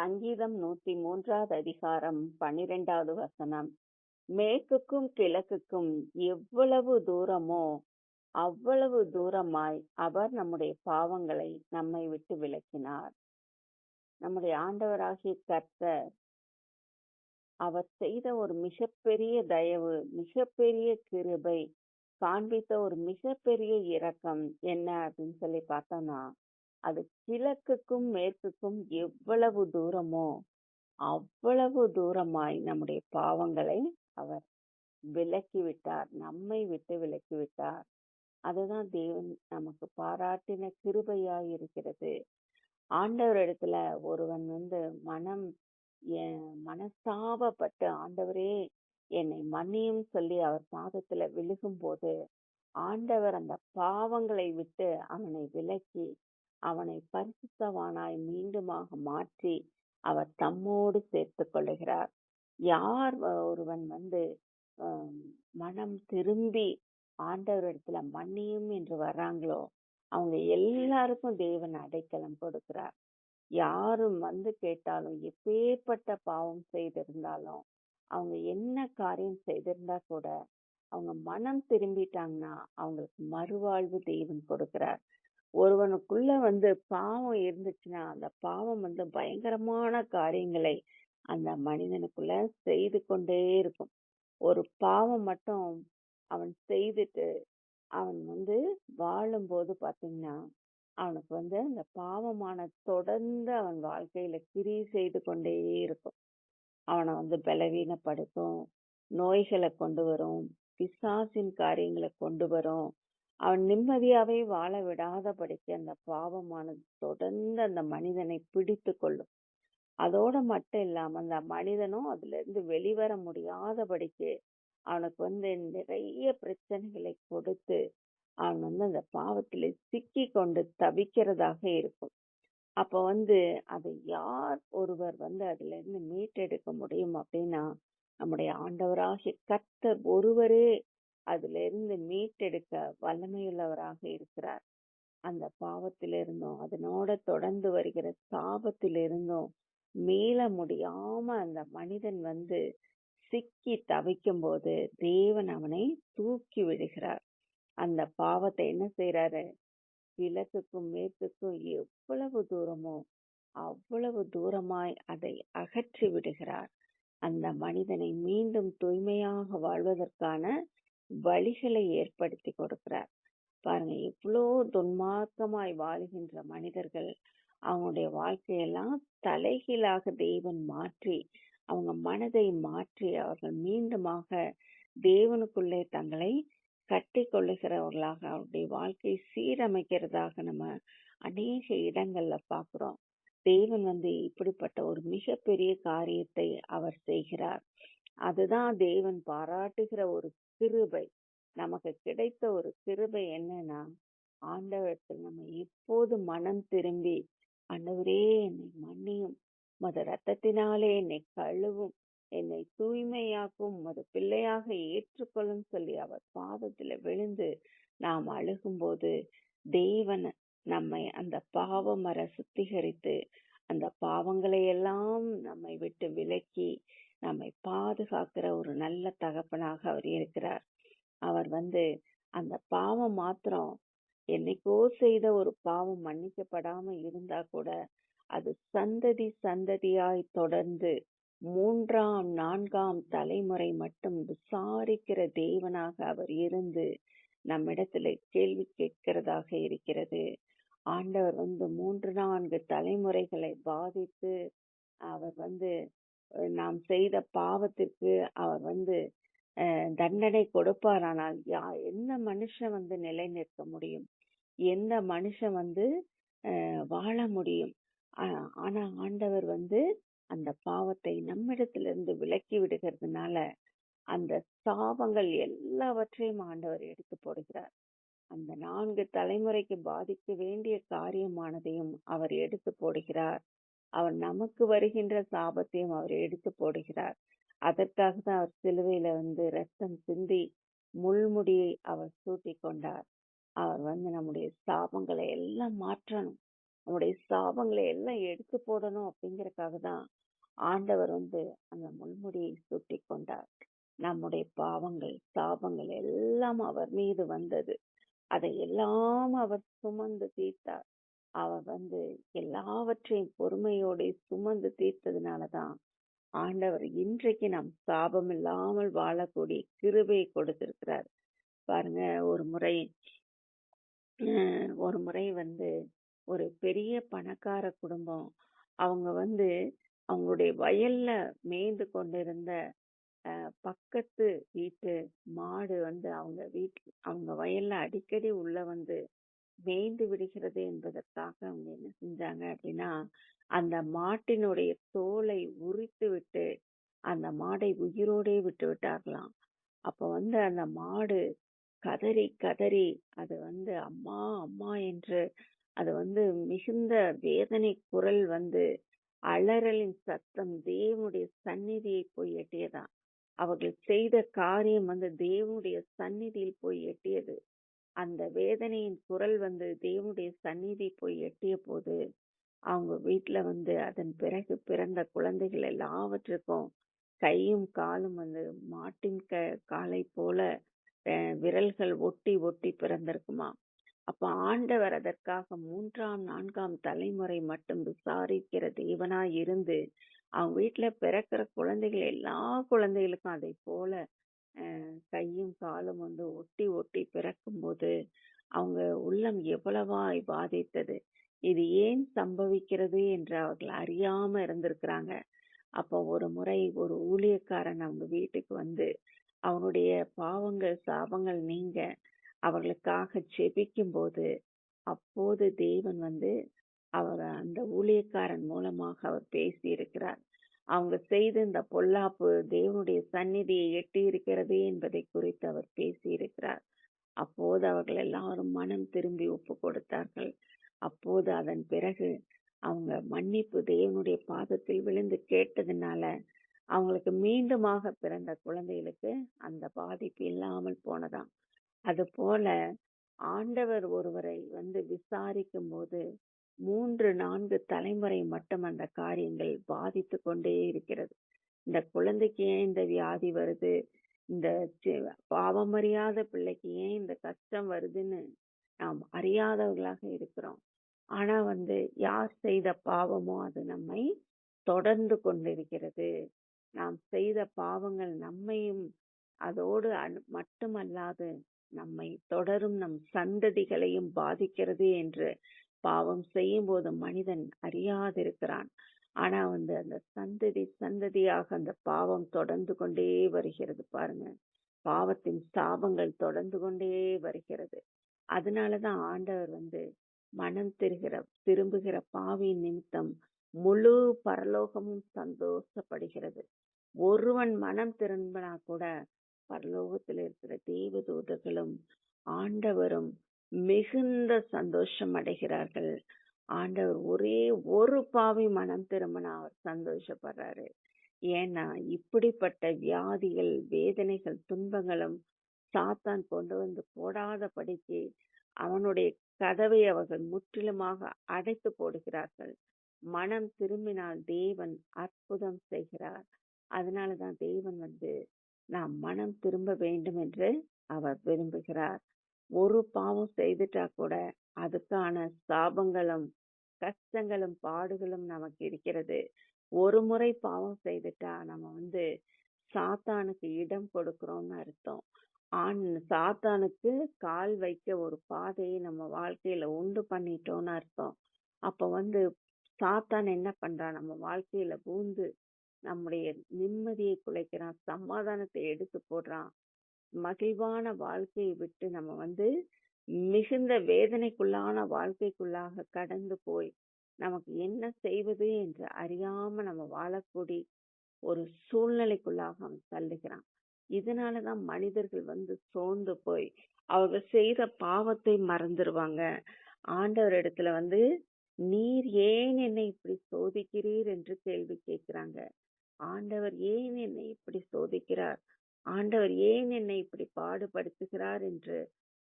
சங்கீதம் நூத்தி மூன்றாவது அதிகாரம் பனிரெண்டாவது வசனம். மேற்குக்கும் கிழக்குக்கும் எவ்வளவு தூரமோ அவ்வளவு தூரமாய் அவர் நம்முடைய பாவங்களை நம்மை விட்டு விலக்கினார். நம்முடைய ஆண்டவராகிய கர்த்தர் அவர் செய்த ஒரு மிகப்பெரிய தயவு மிகப்பெரிய கிருபை காண்பித்த ஒரு மிகப்பெரிய இரக்கம் என்ன அப்படின்னு சொல்லி பார்த்தோம்னா அது கிழக்குக்கும் மேற்குக்கும் எவ்வளவு தூரமோ அவ்வளவு தூரமாய் நம்முடைய பாவங்களை அவர் விலக்கி விட்டார் நம்மை விட்டு விலக்கி விட்டார் அதுதான் தேவன் நமக்கு பாராட்டின கிருபையாய் இருக்கிறது ஆண்டவரிடத்துல ஒருவன் வந்து மனம் மனஸ்தாபப்பட்டு ஆண்டவரே என்னை மன்னியும் சொல்லி அவர் பாதத்துல விழுகும் போது ஆண்டவர் அந்த பாவங்களை விட்டு அவனை விலக்கி அவனை பரிசுத்தவானாய் மீண்டுமாக மாற்றி அவர் தம்மோடு சேர்த்து கொள்ளுகிறார். யார் ஒருவன் வந்து மனம் திரும்பி ஆண்டவரிடத்துல மன்னியும் என்று வர்றாங்களோ அவங்க எல்லாருக்கும் தேவன் அடைக்கலம் கொடுக்கிறார். யாரும் வந்து கேட்டாலும் எப்பேற்பட்ட பாவம் செய்திருந்தாலும் அவங்க என்ன காரியம் செய்திருந்தா கூட அவங்க மனம் திரும்பிட்டாங்கன்னா அவங்களுக்கு மறுவாழ்வு தெய்வன் கொடுக்கிறார். ஒருவனுக்குள்ள வந்து பாவம் இருந்துச்சுன்னா அந்த பாவம் வந்து பயங்கரமான காரியங்களை அந்த மனிதனுக்குள்ள செய்து கொண்டே இருக்கும். ஒரு பாவம் மட்டும் அவன் செய்துட்டு அவன் வந்து வாழும்போது பார்த்தீங்கன்னா அவனுக்கு வந்து அந்த பாவமான தொடர்ந்து அவன் வாழ்க்கையில கிரி செய்து கொண்டே இருக்கும். அவனை வந்து பலவீனப்படுத்தும் நோய்களை கொண்டு வரும் பிசாசின் காரியங்களை கொண்டு வரும் அவன் நிம்மதியாவே வாழ விடாதபடிக்கு அந்த பாவமானது தொடர்ந்து அந்த மனிதனை பிடித்து கொள்ளும். அதோட மட்டும் இல்லாம அந்த மனிதனும் அதுல இருந்து வெளிவர முடியாதபடிக்கு அவனுக்கு வந்து நிறைய பிரச்சனைகளை கொடுத்து அவன் வந்து அந்த பாவத்தில் சிக்கி கொண்டு தவிக்கிறதாக இருக்கும். அப்ப வந்து அதை யார் ஒருவர் வந்து அதுல இருந்து மீட்டெடுக்க முடியும் அப்படின்னா நம்முடைய ஆண்டவராகிய கர்த்தர் ஒருவரே அதுல இருந்து மீட்டெடுக்க வல்லமையுள்ளவராக இருக்கிறார். அந்த பாவத்திலிருந்தும் அதனோட தொடர்ந்து வருகிற சாபத்திலிருந்தும் மீள முடியாம அந்த மனிதன் வந்து சிக்கி தவிக்கும் போது தேவன் அவனை தூக்கி விடுகிறார். அந்த பாவத்தை என்ன செய்யறாரு கிழக்குக்கும் மேற்குக்கும் எவ்வளவு தூரமோ அவ்வளவு தூரமாய் அதை அகற்றி விடுகிறார். அந்த மனிதனை மீண்டும் தூய்மையாக வாழ்வதற்கான வழிகளை ஏற்படுத்தி கொடுக்கிறார். பாருங்க எவ்வளோ துன்மார்க்கமாய் வாழுகின்ற மனிதர்கள் அவங்களுடைய வாழ்க்கையெல்லாம் தலைகீழாக தெய்வன் மாற்றி அவங்க மனதை மாற்றி அவர்கள் மீண்டுமாக தேவனுக்குள்ளே தங்களை கட்டி கொள்ளுகிறவர்களாக அவருடைய வாழ்க்கை சீரமைக்கிறதாக நம்ம அநேக இடங்கள்ல பாக்குறோம். தேவன் வந்து இப்படிப்பட்ட ஒரு மிகப்பெரிய காரியத்தை அவர் செய்கிறார். அதுதான் தேவன் பாராட்டுகிற ஒரு கிருபை. நமக்கு கிடைத்த ஒரு கிருபை என்னன்னா ஆண்டவரத்தில் நம்ம எப்போது மனம் திரும்பி ஆண்டவரே என்னை மன்னியும். மத ரத்தத்தினாலே என்னை கழுவும். என்னை தூய்மையாக்கும். மது பிள்ளையாக ஏற்றுக்கொள்ளும் சொல்லி அவர் பாதத்துல விழுந்து நாம் அழுகும்போது தேவன் நம்மை அந்த பாவ மர சுத்திகரித்து அந்த பாவங்களை எல்லாம் நம்மை விட்டு விலக்கி நம்மை பாதுகாக்கிற ஒரு நல்ல தகப்பனாக அவர் இருக்கிறார். அவர் வந்து அந்த பாவம் மாத்திரம் என்னைக்கோ செய்த ஒரு பாவம் மன்னிக்கப்படாம இருந்தா கூட அது சந்ததி சந்ததியாய் தொடர்ந்து மூன்றாம் நான்காம் தலைமுறை மட்டும் விசாரிக்கிற தேவனாக அவர் இருந்து நம்மிடத்துல கேள்வி கேட்கிறதாக இருக்கிறது. ஆண்டவர் வந்து மூன்று நான்கு தலைமுறைகளை பாதித்து அவர் வந்து நாம் செய்த பாவத்திற்கு அவர் வந்து தண்டனை கொடுப்பாரானால் யா எந்த மனுஷன் வந்து நிலை நிற்க முடியும்? எந்த மனுஷன் வந்து வாழ முடியும்? ஆனா ஆண்டவர் வந்து அந்த பாவத்தை நம்மிடத்திலிருந்து விலக்கி விடுகிறதுனால அந்த சாபங்கள் எல்லாவற்றையும் ஆண்டவர் எடுத்து போடுகிறார். அந்த நான்கு தலைமுறைக்கு பாதிக்க வேண்டிய காரியமானதையும் அவர் எடுத்து போடுகிறார். அவர் நமக்கு வருகின்ற சாபத்தையும் அவர் எடுத்து போடுகிறார். அதற்காக தான் அவர் சிலுவையில வந்து ரத்தம் சிந்தி முள்முடியை அவர் சூட்டி கொண்டார். அவர் வந்து நம்முடைய சாபங்களை எல்லாம் மாற்றணும். நம்முடைய சாபங்களை எல்லாம் எடுத்து போடணும் அப்படிங்கறக்காக தான் ஆண்டவர் வந்து அந்த முள்முடியை சூட்டிக் கொண்டார். நம்முடைய பாவங்கள் சாபங்கள் எல்லாம் அவர் மீது வந்தது. அதை எல்லாம் அவர் சுமந்து தீர்த்தார். அவர் வந்து எல்லாவற்றையும் பொறுமையோட சுமந்து தீர்த்ததுனாலதான் ஆண்டவர் இன்றைக்கு நாம் சாபம் இல்லாமல் வாழக்கூடிய கிருபையை கொடுத்திருக்கிறார். பாருங்க ஒரு முறை ஒரு முறை வந்து ஒரு பெரிய பணக்கார குடும்பம் அவங்க வந்து அவங்களுடைய வயல்ல மேய்ந்து கொண்டிருந்த அஹ் பக்கத்து வீட்டு மாடு வந்து அவங்க வீட்டு அவங்க வயல்ல அடிக்கடி உள்ள வந்து மேய்ந்து விடுகிறது என்பதற்காக அவங்க என்ன செஞ்சாங்க அப்படின்னா அந்த மாட்டினுடைய தோலை உரித்து விட்டு அந்த மாடை உயிரோடே விட்டு விட்டார்களாம். அப்ப வந்து அந்த மாடு கதறி கதறி அது வந்து அம்மா அம்மா என்று அது வந்து மிகுந்த வேதனை குரல் வந்து அலறலின் சத்தம் தேவனுடைய சந்நிதியை போய் எட்டியதாம். அவர்கள் செய்த காரியம் வந்து தேவனுடைய சந்நிதியில் போய் எட்டியது. அந்த வேதனையின் குரல் வந்து தேவனுடைய சந்நிதி போய் எட்டிய போது அவங்க வீட்டுல வந்து அதன் பிறகு பிறந்த குழந்தைகள் எல்லாவற்றுக்கும் கையும் காலும் வந்து மாட்டின் க காலை போல அஹ், விரல்கள் ஒட்டி ஒட்டி பிறந்திருக்குமா? அப்ப ஆண்டவர் அதற்காக மூன்றாம் நான்காம் தலைமுறை மட்டும் விசாரிக்கிற தேவனாய் இருந்து அவங்க வீட்டுல பிறக்கிற குழந்தைகள் எல்லா குழந்தைகளுக்கும் அதை போல கையும் காலும் வந்து ஒட்டி ஒட்டி பிறக்கும்போது அவங்க உள்ளம் எவ்வளவாய் பாதித்தது. இது ஏன் சம்பவிக்கிறது என்று அவர்கள் அறியாம இருந்திருக்கிறாங்க. அப்போ ஒரு முறை ஒரு ஊழியக்காரன் அவங்க வீட்டுக்கு வந்து அவனுடைய பாவங்கள் சாபங்கள் நீங்க அவர்களுக்காக செபிக்கும் போது அப்போது தேவன் வந்து அவர் அந்த ஊழியக்காரன் மூலமாக அவர் பேசி இருக்கிறார் அவங்க செய்த இந்த பொல்லாப்பு தேவனுடைய சந்நிதியை எட்டி இருக்கிறது என்பதை குறித்து அவர் பேசியிருக்கிறார். அப்போது அவர்கள் எல்லாரும் மனம் திரும்பி ஒப்பு கொடுத்தார்கள். அப்போது அதன் பிறகு அவங்க மன்னிப்பு தேவனுடைய பாதத்தில் விழுந்து கேட்டதுனால அவங்களுக்கு மீண்டுமாக பிறந்த குழந்தைகளுக்கு அந்த பாதிப்பு இல்லாமல் போனதாம். அது போல ஆண்டவர் ஒருவரை வந்து விசாரிக்கும் போது மூன்று நான்கு தலைமுறை மட்டும் அந்த காரியங்கள் பாதித்து கொண்டே இருக்கிறது. இந்த குழந்தைக்கு ஏன் இந்த வியாதி வருது? இந்த பாவம் பாவமறியாத பிள்ளைக்கு ஏன் இந்த கஷ்டம் வருதுன்னு நாம் அறியாதவர்களாக இருக்கிறோம். ஆனா வந்து யார் செய்த பாவமோ அது நம்மை தொடர்ந்து கொண்டிருக்கிறது. நாம் செய்த பாவங்கள் நம்மையும் அதோடு மட்டுமல்லாது நம்மை தொடரும் நம் சந்ததிகளையும் பாதிக்கிறது என்று பாவம் செய்யும் போது மனிதன் அறியாதிருக்கிறான். ஆனா வந்து அந்த சந்ததி சந்ததியாக அந்த பாவம் தொடர்ந்து கொண்டே வருகிறது பாருங்க. பாவத்தின் சாபங்கள் தொடர்ந்து கொண்டே வருகிறது. அதனாலதான் ஆண்டவர் வந்து மனம் திருகிற திரும்புகிற பாவியின் நிமித்தம் முழு பரலோகமும் சந்தோஷப்படுகிறது. ஒருவன் மனம் திரும்பினா கூட பரலோகத்தில் இருக்கிற தேவதூதர்களும் ஆண்டவரும் மிகுந்த சந்தோஷம் அடைகிறார்கள். ஆண்டவர் ஒரே ஒரு பாவி மனம் திரும்பினா அவர் சந்தோஷப்படுறாரு. ஏன்னா இப்படிப்பட்ட வியாதிகள் வேதனைகள் துன்பங்களும் சாத்தான் கொண்டு வந்து போடாதபடிக்கு அவனுடைய கதவை அவர்கள் முற்றிலுமாக அடைத்து போடுகிறார்கள். மனம் திரும்பினால் தேவன் அற்புதம் செய்கிறார். அதனாலதான் தேவன் வந்து நாம் மனம் திரும்ப வேண்டும் என்று அவர் விரும்புகிறார். ஒரு பாவம் செய்துட்டா கூட அதுக்கான சாபங்களும் கஷ்டங்களும் பாடுகளும் நமக்கு இருக்கிறது. ஒரு முறை பாவம் செய்துட்டா நம்ம வந்து சாத்தானுக்கு இடம் கொடுக்கிறோம்னு அர்த்தம். ஆண் சாத்தானுக்கு கால் வைக்க ஒரு பாதையை நம்ம வாழ்க்கையில உண்டு பண்ணிட்டோம்னு அர்த்தம். அப்ப வந்து சாத்தான் என்ன பண்றான் நம்ம வாழ்க்கையில பூந்து நம்முடைய நிம்மதியை குலைக்கிறான் சமாதானத்தை எடுத்து போடுறான் மகிழ்வான வாழ்க்கையை விட்டு நம்ம வந்து மிகுந்த வேதனைக்குள்ளான வாழ்க்கைக்குள்ளாக கடந்து போய் நமக்கு என்ன செய்வது என்று அறியாம நம்ம வாழக்கூடிய ஒரு சூழ்நிலைக்குள்ளாக அவன் தள்ளுகிறான். இதனாலதான் மனிதர்கள் வந்து சோர்ந்து போய் அவர்கள் செய்த பாவத்தை மறந்துடுவாங்க ஆண்டவர் இடத்துல வந்து நீர் ஏன் என்னை இப்படி சோதிக்கிறீர் என்று கேள்வி கேட்கிறாங்க. ஆண்டவர் ஏன் என்னை இப்படி சோதிக்கிறார்? ஆண்டவர் ஏன் என்னை இப்படி பாடுபடுத்துகிறார் என்று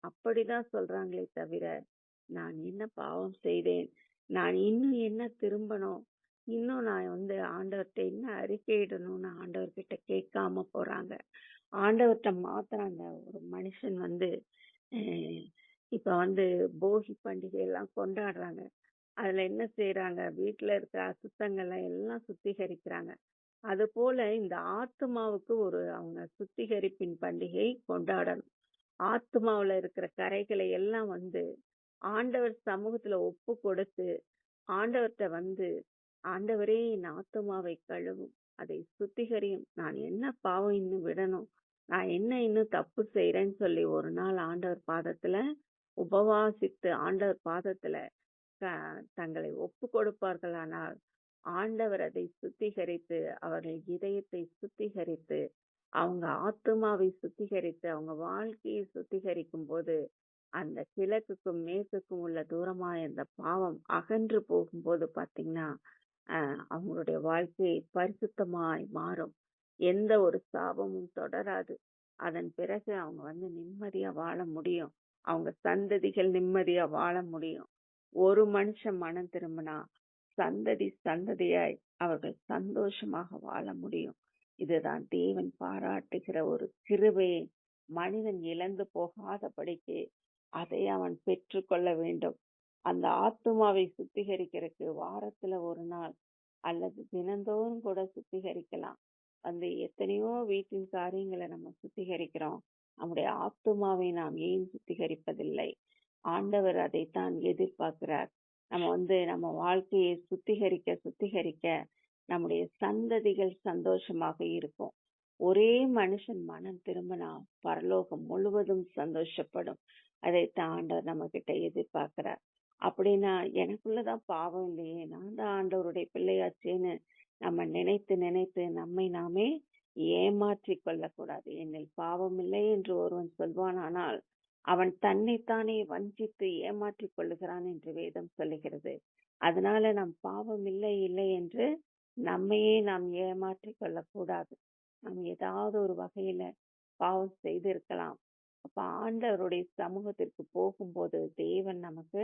அப்படிதான் சொல்றாங்களே தவிர நான் என்ன பாவம் செய்தேன்? நான் இன்னும் என்ன திரும்பணும்? இன்னும் நான் வந்து ஆண்டவர்கிட்ட என்ன அறிக்கையிடணும்னு ஆண்டவர்கிட்ட கேட்காம போறாங்க. ஆண்டவர்கிட்ட மாத்திரம் அந்த ஒரு மனுஷன் வந்து இப்ப வந்து போகி பண்டிகை எல்லாம் கொண்டாடுறாங்க. அதுல என்ன செய்யறாங்க வீட்டுல இருக்கிற அசுத்தங்களை எல்லாம் சுத்திகரிக்கிறாங்க. அது போல இந்த ஆத்மாவுக்கு ஒரு அவங்க சுத்திகரிப்பின் பண்டிகை கொண்டாடணும். ஆத்மாவில் இருக்கிற கரைகளை எல்லாம் வந்து ஆண்டவர் சமூகத்துல ஒப்பு கொடுத்து ஆண்டவர்கிட்ட வந்து ஆண்டவரே என் ஆத்மாவை கழுவும் அதை சுத்திகரியும். நான் என்ன பாவம் இன்னும் விடணும்? நான் என்ன இன்னும் தப்பு செய்யறேன்னு சொல்லி ஒரு நாள் ஆண்டவர் பாதத்துல உபவாசித்து ஆண்டவர் பாதத்துல தங்களை ஒப்பு கொடுப்பார்களானால் ஆண்டவர் அதை சுத்திகரித்து அவர்கள் இதயத்தை சுத்திகரித்து அவங்க ஆத்மாவை சுத்திகரித்து அவங்க வாழ்க்கையை சுத்திகரிக்கும் போது அந்த கிழக்குக்கும் மேற்குக்கும் உள்ள தூரமா இந்த பாவம் அகன்று போகும்போது பாத்தீங்கன்னா அவங்களுடைய வாழ்க்கை பரிசுத்தமாய் மாறும். எந்த ஒரு சாபமும் தொடராது. அதன் பிறகு அவங்க வந்து நிம்மதியா வாழ முடியும். அவங்க சந்ததிகள் நிம்மதியா வாழ முடியும். ஒரு மனுஷன் மனம் திரும்பினா சந்ததி சந்ததியாய் அவர்கள் சந்தோஷமாக வாழ முடியும். இதுதான் தேவன் பாராட்டுகிற ஒரு கிருபையை மனிதன் இழந்து போகாதபடிக்கு அதை அவன் பெற்றுக்கொள்ள வேண்டும். அந்த ஆத்துமாவை சுத்திகரிக்கிறதுக்கு வாரத்துல ஒரு நாள் அல்லது தினந்தோறும் கூட சுத்திகரிக்கலாம். வந்து எத்தனையோ வீட்டின் காரியங்களை நம்ம சுத்திகரிக்கிறோம். நம்முடைய ஆத்துமாவை நாம் ஏன் சுத்திகரிப்பதில்லை? ஆண்டவர் அதைத்தான் எதிர்பார்க்கிறார். நம்ம வந்து நம்ம வாழ்க்கையை சுத்திகரிக்க சுத்திகரிக்க நம்முடைய சந்ததிகள் சந்தோஷமாக இருக்கும். ஒரே மனுஷன் மனம் திரும்பினா பரலோகம் முழுவதும் சந்தோஷப்படும். அதை ஆண்டவர் நம்ம கிட்ட எதிர்பார்க்கிறார். அப்படின்னா எனக்குள்ளதான் பாவம் இல்லையே நான் தான் ஆண்டவருடைய பிள்ளையாச்சேன்னு நம்ம நினைத்து நினைத்து நம்மை நாமே ஏமாற்றிக் கொள்ளக்கூடாது. என்னில் பாவம் இல்லை என்று ஒருவன் சொல்வானானால் அவன் தன்னைத்தானே வஞ்சித்து ஏமாற்றிக் கொள்ளுகிறான் என்று வேதம் சொல்லுகிறது. அதனால நம் பாவம் இல்லை இல்லை என்று நம்மையே நாம் ஏமாற்றிக் கொள்ளக்கூடாது. நாம் ஏதாவது ஒரு வகையில பாவம் செய்திருக்கலாம். அப்ப ஆண்டவருடைய சமூகத்திற்கு போகும்போது தேவன் நமக்கு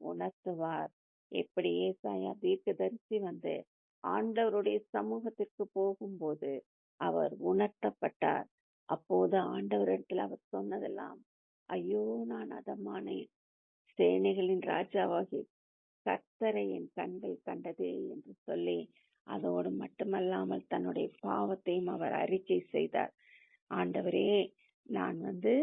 உணர்த்துவார். எப்படி ஏசாயா தீர்க்கதரிசி வந்து ஆண்டவருடைய சமூகத்திற்கு போகும்போது அவர் உணர்த்தப்பட்டார். அப்போது ஆண்டவரிடத்தில் அவர் சொன்னதெல்லாம் ஐயோ நான் அதமானேன் சேனைகளின் ராஜாவாகி கர்த்தரை என் கண்கள் கண்டதே என்று சொல்லி அதோடு மட்டுமல்லாமல் தன்னுடைய பாவத்தையும் அவர் அறிக்கை செய்தார். ஆண்டவரே நான் வந்து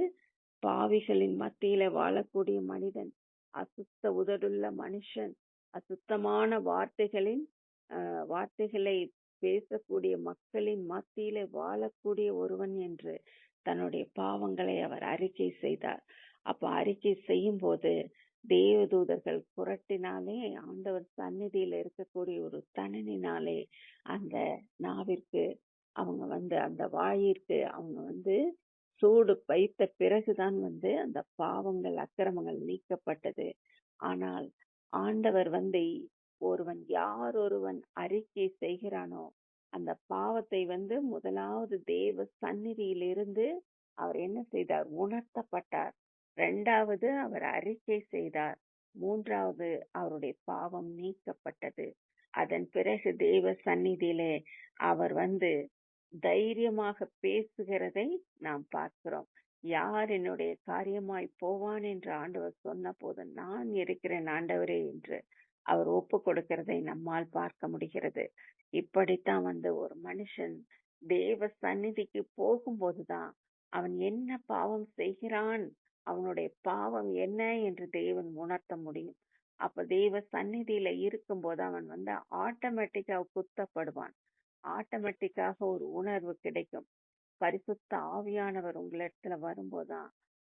பாவிகளின் மத்தியில வாழக்கூடிய மனிதன் அசுத்த உதடுள்ள மனுஷன் அசுத்தமான வார்த்தைகளின் ஆஹ், வார்த்தைகளை பேசக்கூடிய மக்களின் மத்தியிலே வாழக்கூடிய ஒருவன் என்று தன்னுடைய பாவங்களை அவர் அறிக்கை செய்தார். அப்ப அறிக்கை செய்யும் போது தேவதூதர்கள் புரட்டினாலே ஆண்டவர் சந்நிதியில இருக்கக்கூடிய ஒரு தனனினாலே அந்த நாவிற்கு அவங்க வந்து அந்த வாயிற்கு அவங்க வந்து சூடு வைத்த பிறகுதான் வந்து அந்த பாவங்கள் அக்கிரமங்கள் நீக்கப்பட்டது. ஆனால் ஆண்டவர் வந்து ஒருவன் யார் ஒருவன் அறிக்கை செய்கிறானோ அந்த பாவத்தை வந்து முதலாவது தேவ சந்நிதியிலிருந்து அவர் என்ன செய்தார்? உணர்த்தப்பட்டார். இரண்டாவது அவர் அறிக்கை செய்தார். மூன்றாவது அவருடைய பாவம் நீக்கப்பட்டது. அதன் பிறகு தேவ சந்நிதியிலே அவர் வந்து தைரியமாக பேசுகிறதை நாம் பார்க்கிறோம். யார் என்னுடைய காரியமாய் போவான் என்று ஆண்டவர் சொன்ன போது நான் இருக்கிறேன் ஆண்டவரே என்று. அவர் ஒப்பு கொடுக்கிறதை நம்மால் பார்க்க முடிகிறது. இப்படித்தான் வந்து ஒரு மனுஷன் தேவ சந்நிதிக்கு போகும்போதுதான் அவன் என்ன பாவம் செய்கிறான் அவனுடைய பாவம் என்ன என்று தேவன் உணர்த்த முடியும். அப்ப தேவ சந்நிதியில இருக்கும்போது அவன் வந்து ஆட்டோமேட்டிக்கா குத்தப்படுவான். ஆட்டோமேட்டிக்காக ஒரு உணர்வு கிடைக்கும். பரிசுத்த ஆவியானவர் உங்களிடத்துல வரும்போதுதான்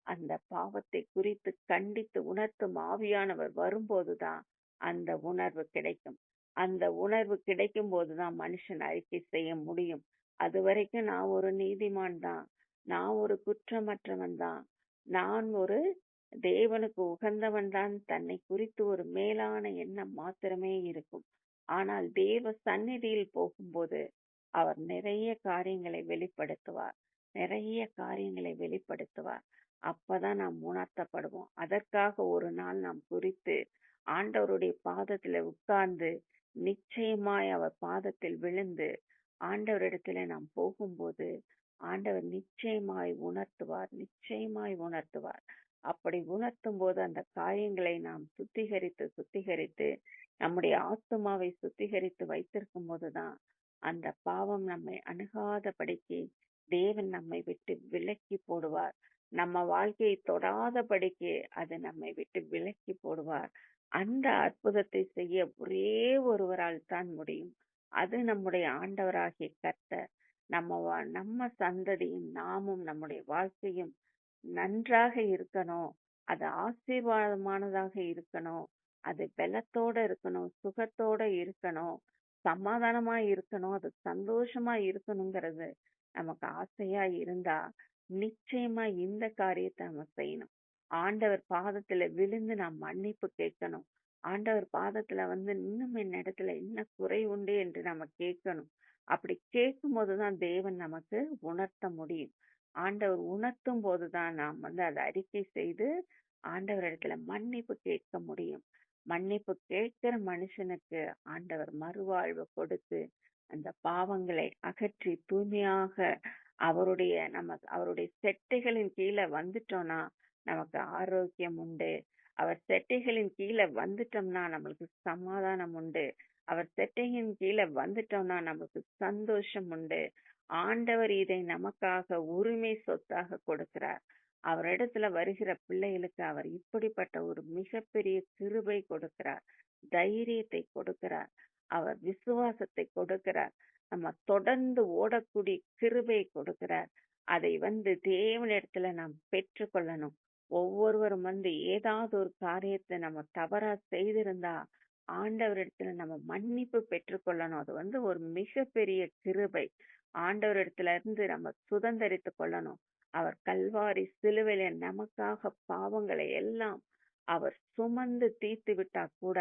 அந்த பாவத்தை குறித்து கண்டித்து உணர்த்தும் ஆவியானவர் வரும்போதுதான் அந்த உணர்வு கிடைக்கும். அந்த உணர்வு கிடைக்கும் போதுதான் மனுஷன் அறிக்கை செய்ய முடியும். அது வரைக்கும் நான் ஒரு நீதிமான் தான். நான் ஒரு குற்றமற்றவன் தான். நான் ஒரு தேவனுக்கு உகந்தவன் தான். தன்னை குறித்து ஒரு மேலான எண்ணம் மாத்திரமே இருக்கும். ஆனால் தேவ சந்நிதியில் போகும்போது அவர் நிறைய காரியங்களை வெளிப்படுத்துவார். நிறைய காரியங்களை வெளிப்படுத்துவார். அப்பதான் நாம் உணர்த்தப்படுவோம். அதற்காக ஒரு நாள் நாம் குறித்து ஆண்டவருடைய பாதத்துல உட்கார்ந்து நிச்சயமாய் அவர் பாதத்தில் விழுந்து ஆண்டவரிடத்துல நாம் போகும்போது ஆண்டவர் நிச்சயமாய் உணர்த்துவார் நிச்சயமாய் உணர்த்துவார். அப்படி உணர்த்தும் போது அந்த காயங்களை நாம் சுத்திகரித்து சுத்திகரித்து நம்முடைய ஆத்மாவை சுத்திகரித்து வைத்திருக்கும் போதுதான் அந்த பாவம் நம்மை அணுகாதபடிக்கு தேவன் நம்மை விட்டு விலக்கி போடுவார். நம்ம வாழ்க்கையை தொடாதபடிக்கு அது நம்மை விட்டு விலக்கி போடுவார். அந்த அற்புதத்தை செய்ய ஒரே ஒருவரால் தான் முடியும். அது நம்முடைய ஆண்டவராகிய கர்த்தர். நம்ம வா- நம்ம சந்ததியும் நாமும் நம்முடைய வாழ்க்கையும் நன்றாக இருக்கணும். அது ஆசீர்வாதமானதாக இருக்கணும். அது பலத்தோட இருக்கணும். சுகத்தோட இருக்கணும். சமாதானமா இருக்கணும். அது சந்தோஷமா இருக்கணுங்கிறது நமக்கு ஆசையா இருந்தா நிச்சயமா இந்த காரியத்தை நம்ம செய்யணும். ஆண்டவர் பாதத்துல விழுந்து நாம் மன்னிப்பு கேட்கணும். ஆண்டவர் பாதத்துல வந்து இன்னும் என் இடத்துல என்ன குறை உண்டு என்று நம்ம கேட்கணும். அப்படி கேட்கும் போதுதான் தேவன் நமக்கு உணர்த்த முடியும். ஆண்டவர் உணர்த்தும் போதுதான் நாம் வந்து அதை அறிக்கை செய்து ஆண்டவர் இடத்துல மன்னிப்பு கேட்க முடியும். மன்னிப்பு கேட்கிற மனுஷனுக்கு ஆண்டவர் மறுவாழ்வு கொடுத்து அந்த பாவங்களை அகற்றி தூய்மையாக அவருடைய நம்ம அவருடைய செட்டைகளின் கீழே வந்துட்டோம்னா நமக்கு ஆரோக்கியம் உண்டு. அவர் செட்டைகளின் கீழே வந்துட்டோம்னா நம்மளுக்கு சமாதானம் உண்டு. அவர் செட்டையின் கீழே வந்துட்டோம்னா நமக்கு சந்தோஷம் உண்டு. ஆண்டவர் இதை நமக்காக உரிமை சொத்தாக கொடுக்கிறார். அவரிடத்துல வருகிற பிள்ளைகளுக்கு அவர் இப்படிப்பட்ட ஒரு மிகப்பெரிய கிருபை கொடுக்கிறார். தைரியத்தை கொடுக்கிறார். அவர் விசுவாசத்தை கொடுக்கிறார். நம்ம தொடர்ந்து ஓடக்கூடிய கிருபை கொடுக்கிறார். அதை வந்து தேவனிடத்துல நாம் பெற்றுக்கொள்ளணும். ஒவ்வொருவரும் வந்து ஏதாவது ஒரு காரியத்தை நம்ம தவறா செய்திருந்தா ஆண்டவரிடத்துல நம்ம மன்னிப்பு பெற்றுக்கொள்ளணும். அது வந்து ஒரு மிகப்பெரிய கிருபை. ஆண்டவரிடத்துல இருந்து நம்ம சுதந்திரித்து கொள்ளணும். அவர் கல்வாரி சிலுவையில நமக்காக பாவங்களை எல்லாம் அவர் சுமந்து தீர்த்து விட்டா கூட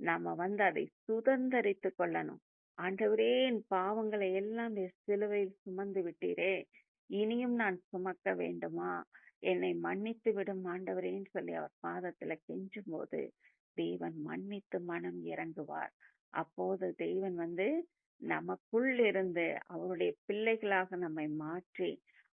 நாம வந்து அதை சுதந்திரித்து கொள்ளணும். ஆண்டவரே என் பாவங்களை எல்லாம் சிலுவையில் சுமந்து விட்டீரே. இனியும் நான் சுமக்க வேண்டுமா? என்னை மன்னித்து விடும் ஆண்டவரேன்னு சொல்லி அவர் பாதத்துல கெஞ்சும் போது தேவன் மன்னித்து மனம் இறங்குவார். அப்போது தேவன் வந்து நமக்குள் இருந்து அவருடைய பிள்ளைகளாக நம்மை மாற்றி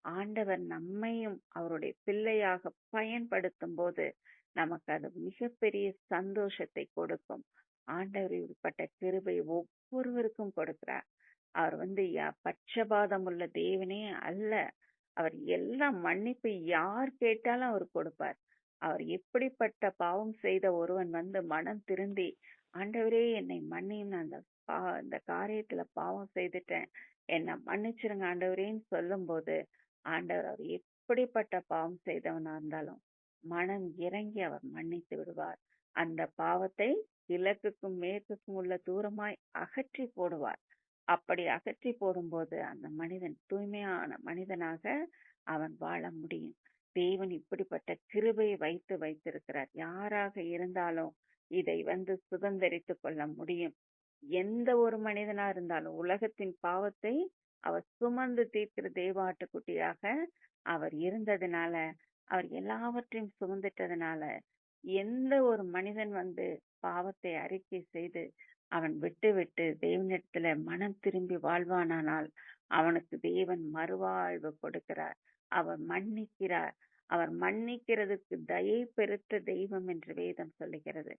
ஆண்டவர் நம்மையும் அவருடைய பிள்ளையாக பயன்படுத்தும் போது நமக்கு அது மிகப்பெரிய சந்தோஷத்தை கொடுக்கும். ஆண்டவர் இப்பட்ட கிருபை ஒவ்வொருவருக்கும் கொடுக்கிறார். அவர் வந்து யா- பட்சபாதம் உள்ள தேவனே அல்ல. அவர் எல்லாம் மன்னிப்பு யார் கேட்டாலும் அவர் கொடுப்பார். அவர் எப்படிப்பட்ட பாவம் செய்த ஒருவன் வந்து மனம் திருந்தி ஆண்டவரே என்னை மன்னியும். நான் அந்த பா- அந்த காரியத்துல பாவம் செய்துட்டேன். என்னை மன்னிச்சிருங்க ஆண்டவரேன்னு சொல்லும்போது ஆண்டவர் அவர் எப்படிப்பட்ட பாவம் செய்தவனா இருந்தாலும் மனம் இறங்கி அவர் மன்னித்து விடுவார். அந்த பாவத்தை கிழக்குக்கும் மேற்குக்கும் உள்ள தூரமாய் அகற்றி போடுவார். அப்படி அகற்றி போடும்போது அந்த மனிதன் தூய்மையான மனிதனாக அவன் வாழ முடியும். தேவன் இப்படிப்பட்ட கிருபையை வைத்து வைத்திருக்கிறார். யாராக இருந்தாலும் இதை வந்து சுதந்திரித்துக் கொள்ள முடியும். எந்த ஒரு மனிதனா இருந்தாலும் உலகத்தின் பாவத்தை அவர் சுமந்து தீர்க்கிற தேவாட்டுக்குட்டியாக அவர் இருந்ததுனால அவர் எல்லாவற்றையும் சுமந்துட்டதுனால எந்த ஒரு மனிதன் வந்து பாவத்தை அறிக்கை செய்து அவன் விட்டு விட்டு மனம் திரும்பி வாழ்வானானால் அவனுக்கு தேவன் மறுவாழ்வு கொடுக்கிறார். அவர் மன்னிக்கிறார். அவர் மன்னிக்கிறதுக்கு தயை பெருத்த தெய்வம் என்று வேதம் சொல்லுகிறது.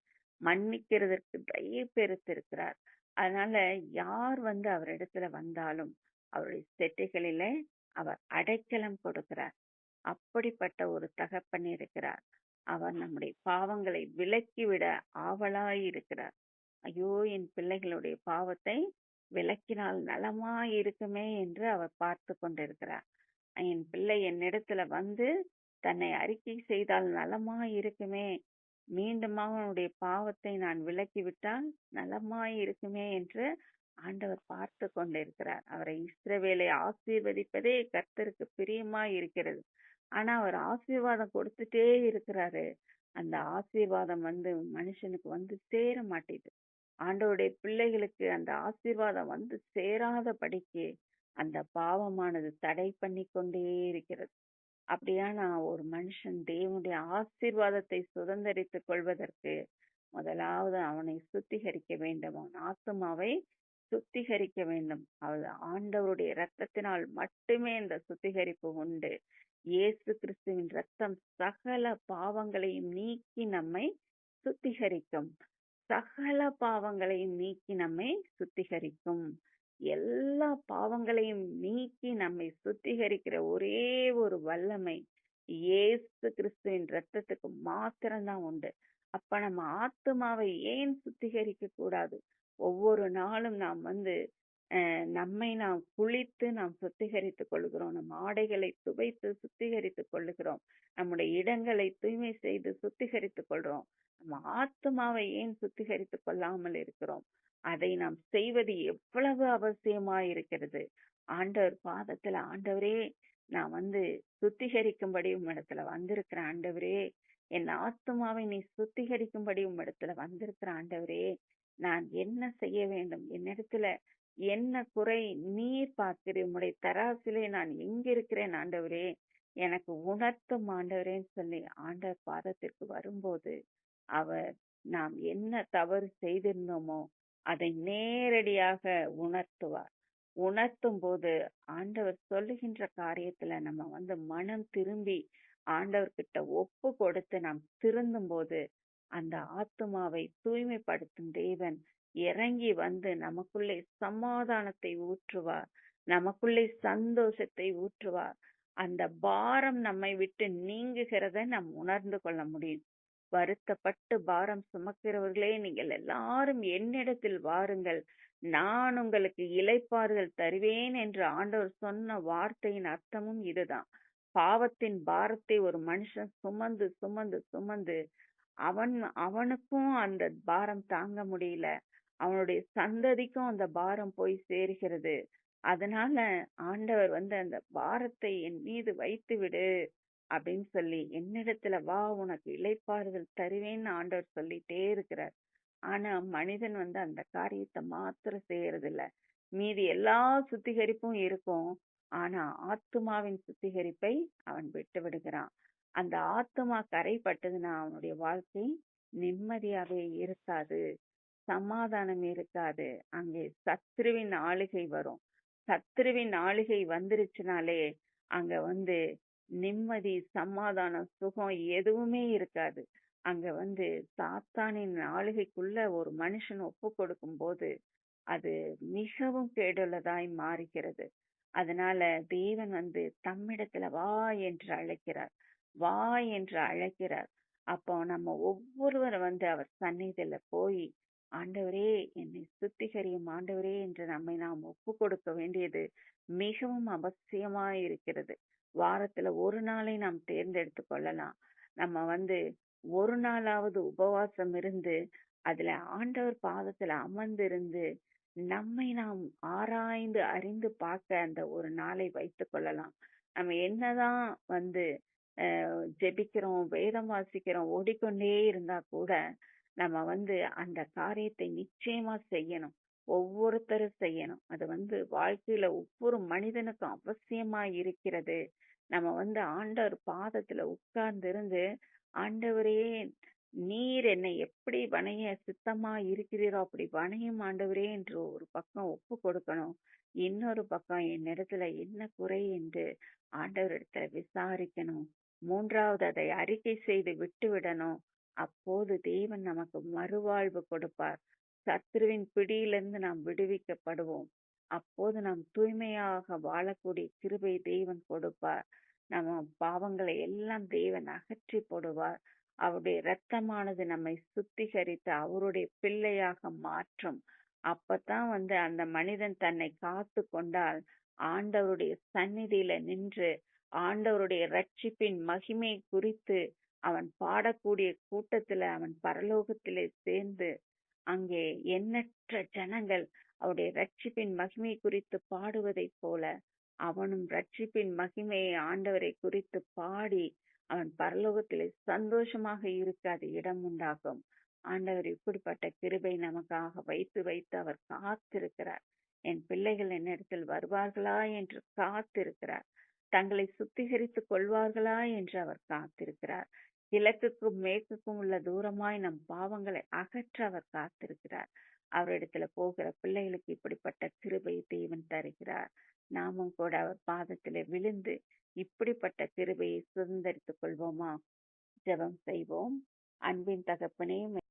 மன்னிக்கிறதற்கு தயை பெருத்திருக்கிறார். அதனால யார் வந்து அவரிடத்துல வந்தாலும் அவருடைய செட்டைகளிலே அவர் அடைக்கலம் கொடுக்கிறார். அப்படிப்பட்ட ஒரு தகப்பன் இருக்கிறார். அவர் நம்முடைய பாவங்களை விலக்கிவிட ஆவலாய் இருக்கிறார் ஐயோ என் பிள்ளைகளுடைய பாவத்தை விலக்கினால் நலமா இருக்குமே என்று அவர் பார்த்து கொண்டிருக்கிறார். என் பிள்ளை என்னிடத்துல வந்து தன்னை அறிக்கை செய்தால் நலமா இருக்குமே மீண்டுமாக அவனுடைய பாவத்தை நான் விலக்கிவிட்டால் நலமாய் இருக்குமே என்று ஆண்டவர் பார்த்து கொண்டிருக்கிறார். அவரை இஸ்ரவேலை ஆசீர்வதிப்பதே கர்த்தருக்கு பிரியமாய் இருக்கிறது. ஆனா அவர் ஆசீர்வாதம் கொடுத்துட்டே இருக்கிறாரு. அந்த ஆசீர்வாதம் வந்து மனுஷனுக்கு வந்து சேர மாட்டேது. ஆண்டவருடைய பிள்ளைகளுக்கு அந்த ஆசீர்வாதம் வந்து சேராத படிக்கு அந்த பாவமானது தடை பண்ணி கொண்டே இருக்கிறது அப்படியானா ஒரு மனுஷன் தேவனுடைய ஆசீர்வாதத்தை சுதந்திரித்துக் கொள்வதற்கு முதலாவது அவனை சுத்திகரிக்க வேண்டும். அவன் ஆத்மாவை சுத்திகரிக்க வேண்டும். அவர் ஆண்டவருடைய இரத்தத்தினால் மட்டுமே இந்த சுத்திகரிப்பு உண்டு. இயேசு கிறிஸ்துவின் ரத்தம் சகல பாவங்களையும் நீக்கி நம்மை சுத்திகரிக்கும். சகல பாவங்களையும் நீக்கி நம்மை சுத்திகரிக்கும். எல்லா பாவங்களையும் நீக்கி நம்மை சுத்திகரிக்கிற ஒரே ஒரு வல்லமை இயேசு கிறிஸ்துவின் ரத்தத்துக்கு மாத்திரம்தான் உண்டு. அப்ப நம்ம ஆத்மாவை ஏன் சுத்திகரிக்க கூடாது ஒவ்வொரு நாளும் நாம் வந்து நம்மை நாம் குளித்து நாம் சுத்திகரித்துக் கொள்கிறோம். நம் ஆடைகளை துவைத்து சுத்திகரித்துக் கொள்ளுகிறோம். நம்முடைய இடங்களை தூய்மை செய்து சுத்திகரித்துக் கொள்றோம் நம்ம ஆத்மாவை ஏன் சுத்திகரித்துக் கொள்ளாமல் இருக்கிறோம்? அதை நாம் செய்வது எவ்வளவு அவசியமா இருக்கிறது ஆண்டவர் பாதத்துல ஆண்டவரே நான் வந்து சுத்திகரிக்கும்படி உம்மிடத்துல வந்திருக்கிற ஆண்டவரே என் ஆத்மாவை நீ சுத்திகரிக்கும்படி உம்மிடத்துல வந்திருக்கிற ஆண்டவரே நான் என்ன செய்ய வேண்டும்? என்னிடத்துல என்ன குறை நீர் பார்க்கிறேன் உம்முடைய தராசிலே நான் எங்க இருக்கிறேன் ஆண்டவரே? எனக்கு உணர்த்தும் ஆண்டவரேன்னு சொல்லி ஆண்டவர் பாதத்திற்கு வரும்போது அவர் நாம் என்ன தவறு செய்திருந்தோமோ அதை நேரடியாக உணர்த்துவார். உணர்த்தும் போது ஆண்டவர் சொல்லுகின்ற காரியத்துல நம்ம வந்து மனம் திரும்பி ஆண்டவர்கிட்ட ஒப்பு கொடுத்து நாம் திருந்தும் போது அந்த ஆத்மாவை தூய்மைப்படுத்தும் தேவன் இறங்கி வந்து நமக்குள்ளே சமாதானத்தை ஊற்றுவார். நமக்குள்ளே சந்தோஷத்தை ஊற்றுவார். அந்த பாரம் நம்மை விட்டு நீங்குகிறத நாம் உணர்ந்து கொள்ள முடியும். வருத்தப்பட்டு பாரம் சுமக்கிறவர்களே நீங்கள் எல்லாரும் என்னிடத்தில் வாருங்கள். நான் உங்களுக்கு இலைப்பாறுதல் தருவேன் என்று ஆண்டவர் சொன்ன வார்த்தையின் அர்த்தமும் இதுதான். பாவத்தின் பாரத்தை ஒரு மனுஷன் சுமந்து சுமந்து சுமந்து அவன் அவனுக்கும் அந்த பாரம் தாங்க முடியல. அவனுடைய சந்ததிக்கும் அந்த பாரம் போய் சேர்கிறது. அதனால ஆண்டவர் வந்து அந்த பாரத்தை என் மீது வைத்து விடு அப்படின்னு சொல்லி என்னிடத்துல வா உனக்கு இலைப்பாறுதல் தருவேன்னு ஆண்டவர் சொல்லிட்டே இருக்கிறார். ஆனா மனிதன் வந்து அந்த காரியத்தை மாத்திரம் செய்யறது இல்ல மீதி எல்லா சுத்திகரிப்பும் இருக்கும். ஆனா ஆத்துமாவின் சுத்திகரிப்பை அவன் விட்டு விடுகிறான். அந்த ஆத்துமா கரைப்பட்டதுன்னா அவனுடைய வாழ்க்கை நிம்மதியாவே இருக்காது. சமாதானம் இருக்காது. அங்கே சத்ருவின் ஆளுகை வரும். சத்ருவின் ஆளுகை வந்துருச்சுனாலே அங்க வந்து நிம்மதி சமாதானம் சுகம் எதுவுமே இருக்காது. அங்க வந்து சாத்தானின் ஆளுகைக்குள்ள ஒரு மனுஷன் ஒப்பு கொடுக்கும் போது அது மிகவும் கேடுள்ளதாய் மாறுகிறது. அதனால தேவன் வந்து தம்மிடத்துல வா என்று அழைக்கிறார். வா என்று அழைக்கிறார். அப்போ நம்ம ஒவ்வொருவர் வந்து அவர் சந்நிதியில போய் ஆண்டவரே என்னை சுத்திகரியும் ஆண்டவரே என்று நம்மை நாம் ஒப்பு கொடுக்க வேண்டியது மிகவும் அவசியமா இருக்கிறது வாரத்துல ஒரு நாளை நாம் தேர்ந்தெடுத்து கொள்ளலாம். நம்ம வந்து ஒரு நாளாவது உபவாசம் இருந்து அதுல ஆண்டவர் பாதத்துல அமர்ந்திருந்து நம்மை நாம் ஆராய்ந்து அறிந்து பார்க்க அந்த ஒரு நாளை வைத்துக் கொள்ளலாம். நம்ம என்னதான் வந்து ஜெபிக்கிறோம் வேதம் வாசிக்கிறோம் ஓடிக்கொண்டே இருந்தா கூட நம்ம வந்து அந்த காரியத்தை நிச்சயமா செய்யணும். ஒவ்வொருத்தரும் செய்யணும். அது வந்து வாழ்க்கையில ஒவ்வொரு மனிதனுக்கும் அவசியமா இருக்கிறது. நம்ம வந்து ஆண்டவர் பாதத்துல உட்கார்ந்து இருந்து ஆண்டவரே நீர் என்னை எப்படி வணைய சித்தமா இருக்கிறீரோ அப்படி வணையும் ஆண்டவரே என்று ஒரு பக்கம் ஒப்பு கொடுக்கணும். இன்னொரு பக்கம் என் இடத்துல என்ன குறை என்று ஆண்டவரிடத்துல விசாரிக்கணும். மூன்றாவது அதை அறிக்கை செய்து விட்டு விடணும். அப்போது தேவன் நமக்கு மறுவாழ்வு கொடுப்பார். சத்ருவின் பிடியிலிருந்து நாம் விடுவிக்கப்படுவோம். அப்போது நாம் தூய்மையாக வாழக்கூடிய கிருபை தேவன் கொடுப்பார். நம்ம பாவங்களை எல்லாம் தேவன் அகற்றி போடுவார். அவருடைய இரத்தமானது நம்மை சுத்திகரித்து அவருடைய பிள்ளையாக மாற்றும். அப்பதான் வந்து அந்த மனிதன் தன்னை காத்து கொண்டால் ஆண்டவருடைய சந்நிதியில நின்று ஆண்டவருடைய ரட்சிப்பின் மகிமை குறித்து அவன் பாடக்கூடிய கூட்டத்துல அவன் பரலோகத்திலே சேர்ந்து அங்கே எண்ணற்ற ஜனங்கள் அவருடைய ரட்சிப்பின் மகிமை குறித்து பாடுவதைப் போல அவனும் ரட்சிப்பின் மகிமையை ஆண்டவரை குறித்து பாடி அவன் பரலோகத்திலே சந்தோஷமாக இருக்க அது இடம் உண்டாகும். ஆண்டவர் இப்படிப்பட்ட கிருபை நமக்காக வைத்து வைத்து அவர் காத்திருக்கிறார். என் பிள்ளைகள் என்னிடத்தில் வருவார்களா என்று காத்திருக்கிறார். தங்களை சுத்திகரித்துக் கொள்வார்களா என்று அவர் காத்திருக்கிறார். கிழக்குக்கும் மேற்குக்கும் உள்ள தூரமாய் நம் பாவங்களை அகற்ற அவர் காத்திருக்கிறார். அவரிடத்துல போகிற பிள்ளைகளுக்கு இப்படிப்பட்ட கிருபை தேவன் தருகிறார். நாமும் கூட அவர் பாதத்திலே விழுந்து இப்படிப்பட்ட கிருபையை சுதந்திரித்துக் கொள்வோமா? ஜெபம் செய்வோம். அன்பின் தகப்பனே